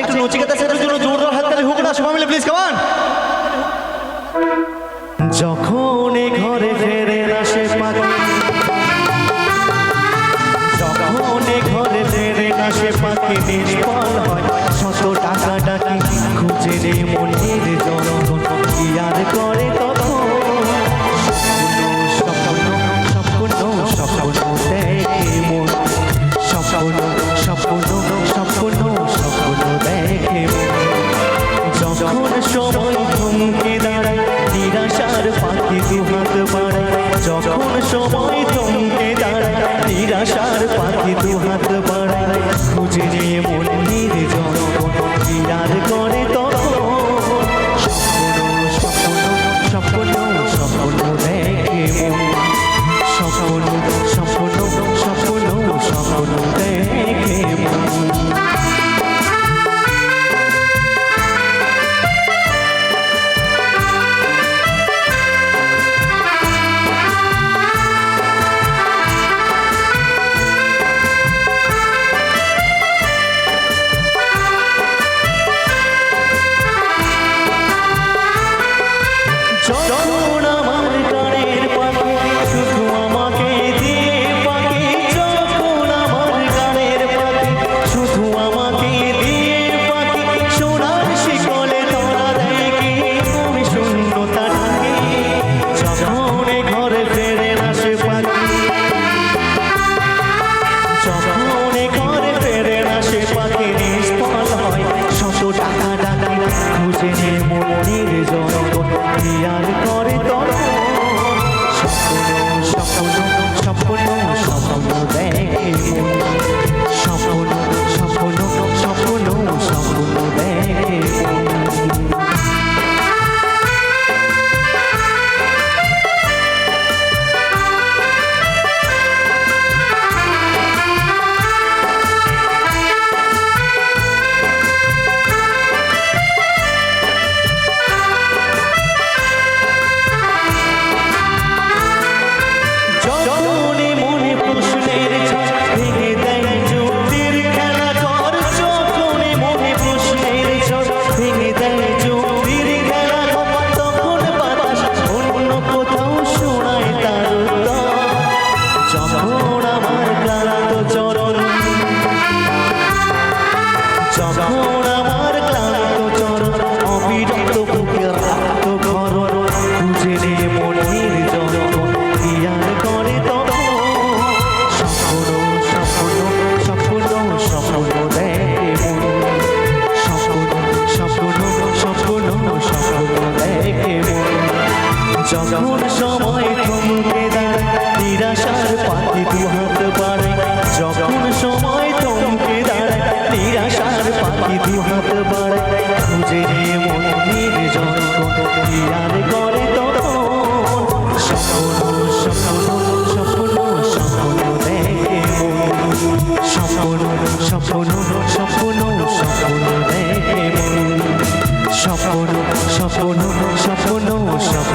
একটু নচিকেতা সেতুর জন্য সময় থমকে দাঁড়ায় নিরাশার পাখি দুহাত বাড়ায় যখন সময় চেনে মনের জনগণ আর কর? স্বপ্ন স্বপ্ন স্বপ্ন